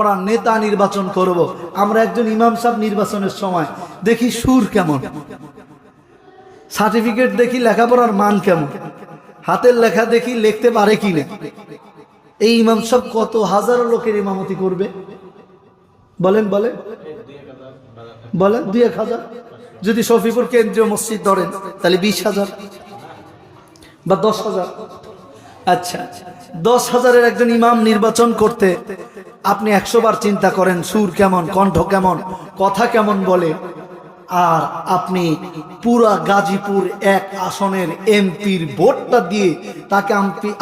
আমরা নেতা নির্বাচন করব। আমরা একজন ইমাম সাহেব নির্বাচনের সময় দেখি সুর কেমন। সার্টিফিকেট দেখি লেখাপড়ার মান কেমন। হাতের লেখা দেখি লিখতে পারে কি না। এই ইমাম সাহেব কত হাজারো লোকের ইমামতি করবে। বলেন বলেন। বলেন, দুই এক হাজার। যদি শফিপুর কেন্দ্রীয় মসজিদ ধরেন, তাহলে বিশ হাজার বা দশ হাজার। আচ্ছা দশ হাজারের একজন ইমাম নির্বাচন করতে আপনি একশো বার চিন্তা করেন সুর কেমন, কণ্ঠ কেমন, কথা কেমন বলে। আর আপনি পুরা গাজীপুর এক আসনের এমপির ভোটটা দিয়ে তাকে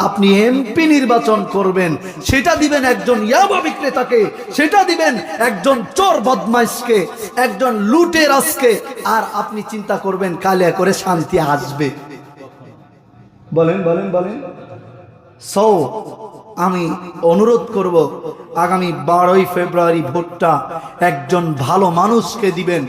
আপনি এমপি নির্বাচন করবেন। সেটা দিবেন একজন ইয়াবা বিক্রেতাকে, সেটা দিবেন একজন চোর বদমাইশকে, একজন লুটেরাজকে আর আপনি চিন্তা করবেন, কালিয়া করে শান্তি আসবে। বলেন বলেন বলেন। সো আমি অনুরোধ করব, আগামী বারোই ফেব্রুয়ারি ভোটটা একজন ভালো মানুষকে দিবেন,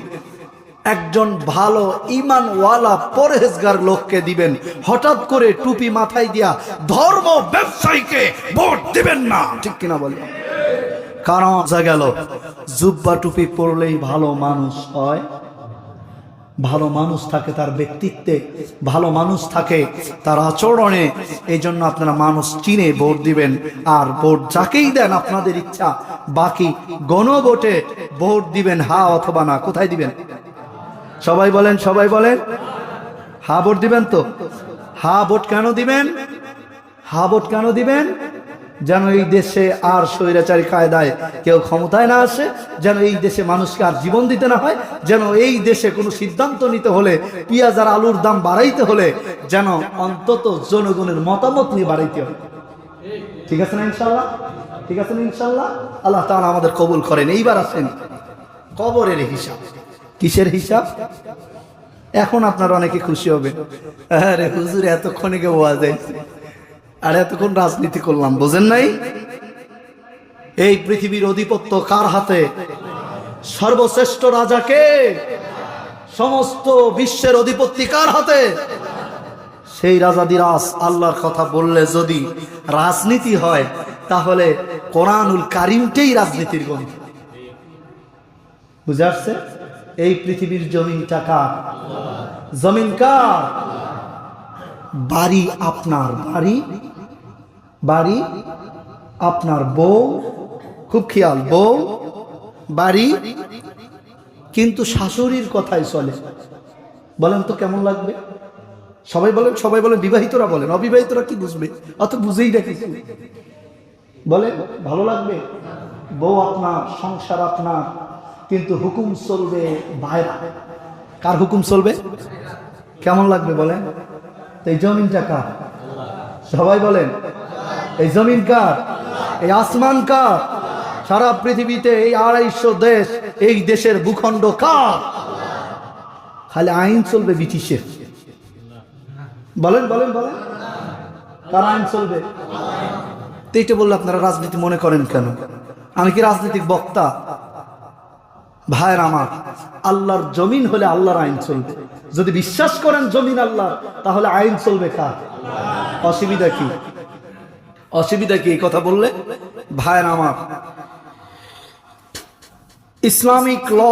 একজন ভালো ইমানওয়ালা পরহেজগার লোককে দিবেন। হঠাৎ করে টুপি মাথায় দিয়া ধর্ম ব্যবসায়ীকে ভোট দিবেন না, ঠিক কিনা বলেন কারণ গেল, জুব্বা টুপি পরলেই ভালো মানুষ হয়। ভালো মানুষ থাকে তার ব্যক্তিত্বে, ভালো মানুষ থাকে তার আচরণে এই জন্য আপনারা মানুষ চিনে, ভোট দিবেন। আর ভোট যাকেই দেন আপনাদের ইচ্ছা, বাকি গণভোটে ভোট দিবেন, হা অথবা না, কোথায় দিবেন? সবাই বলেন সবাই বলেন। হা ভোট দিবেন তো? হা ভোট কেন দিবেন? হা ভোট কেন দিবেন? যেন এই দেশে আর স্বৈরাচারী কায়দায় কেউ ক্ষমতায় না আসে, যেন এই দেশে মানুষকে আর জীবন দিতে না হয়, যেন এই দেশে কোনো সিদ্ধান্ত নিতে হলে, পেঁয়াজ আর আলুর দাম বাড়াইতে হলে যেন অন্তত জনগণের মতামত নিয়ে বাড়াইতে হয়। ঠিক আছে না ইনশাল্লাহ? ঠিক আছে না ইনশাল্লাহ? আল্লাহ তাআলা আমাদের কবুল করেন। এইবার আসেন। কবরের হিসাব। কিসের হিসাব? এখন আপনার অনেকে খুশি হবে আরে হুজুর, এতক্ষণে কেউ যায় আর এতক্ষণ রাজনীতি করলাম, বোঝেন নাই? এই পৃথিবীর অধিপত্য কার হাতে? সর্বশ্রেষ্ঠ রাজাকে? সমস্ত বিশ্বের অধিপত্তি কার হাতে? সেই রাজাদিরাস আল্লাহর কথা বললে যদি রাজনীতি হয়, তাহলে কোরআনুল কারিমটাই রাজনীতির গন্ধ। বুঝে আসছে? এই পৃথিবীর জমিনটা কার? জমিন কার? বাড়ি আপনার বাড়ি বাড়ি আপনার বউ, খুব খেয়াল, বউ, বাড়ি, কিন্তু শাশুড়ির কথাই চলে। বলেন তো কেমন লাগবে? সবাই বলেন সবাই বলেন, বিবাহিতরা বলেন, অবিবাহিতরা কি বুঝবে? অত বুঝেই কিছু। বলেন, ভালো লাগবে? বউ আপনার, সংসার আপনার, কিন্তু হুকুম চলবে ভাইরা কার হুকুম চলবে? কেমন লাগবে বলেন? তো এই জমিনটা কার? সবাই বলেন, এই জমিন কার? এই আসমান কার? সারা পৃথিবীতে এই আড়াইশো দেশ, এই দেশের ভূখণ্ড কার? খালি আইন চলবে ব্রিটিশের। বলেন বলেন বলেন। কার আইন চলবে? তো এইটা বললে আপনারা রাজনীতি মনে করেন কেন? আমি কি রাজনৈতিক বক্তা? ভাইয়ের আমার, আল্লাহর জমিন হলে আল্লাহর আইন চলবে। যদি বিশ্বাস করেন জমিন আল্লাহ, তাহলে আইন চলবে কার? অসুবিধা কি? অসুবিধা কি এই কথা বললে? ভাইয়ের আমার, Islamic law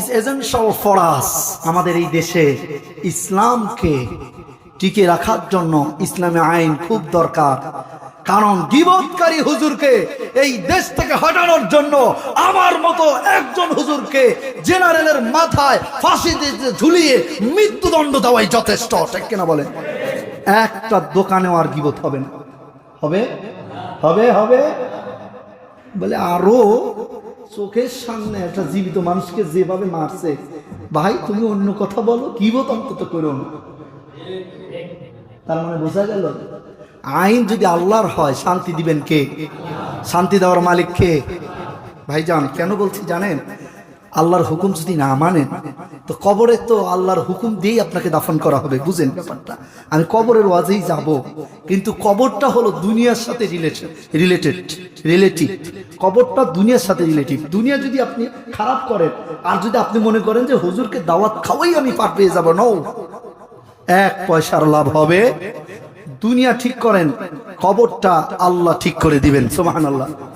is essential for us আমাদের এই দেশে ইসলামকে টিকে রাখার জন্য ইসলামী আইন খুব দরকার। কারণ গিবতকারী হুজুরকে এই দেশ থেকে হটানোর জন্য আমার মতো একজন হুজুরকে জেনারেলের মাথায় ফাঁসি ঝুলিয়ে মৃত্যুদণ্ড দেওয়াই যথেষ্ট, ঠিক কিনা বলেন? একটা দোকানেও আর গিবত হবে না। হবে? হবে হবে? বলে আরও চোখের সামনে একটা জীবিত মানুষকে যেভাবে মারছে, ভাই তুমি অন্য কথা বলো গিবত অন্তত করো তার মানে বোঝা গেল আইন যদি আল্লাহর হয়, শান্তি দিবেন কে? শান্তি দেওয়ার মালিক কে? ভাইজান, কেন বলছি জানেন? আল্লাহর হুকুম যদি না মানেন, তো কবরে তো আল্লাহর হুকুম দিয়েই আপনাকে দাফন করা হবে, বুঝেন ব্যাপারটা? আমি কবরের ওয়াজেই যাব, কিন্তু কবরটা হলো দুনিয়ার সাথে রিলেটেড রিলেটেড, রিলেটিভ। কবরটা দুনিয়ার সাথে রিলেটিভ। দুনিয়া যদি আপনি খারাপ করেন, আর যদি আপনি মনে করেন যে হুজুরকে দাওয়াত খাওয়াই আমি পার পেয়ে যাব নও এক পয়সার লাভ হবে দুনিয়া ঠিক করেন কবরটা আল্লাহ ঠিক করে দিবেন সোমাহান আল্লাহ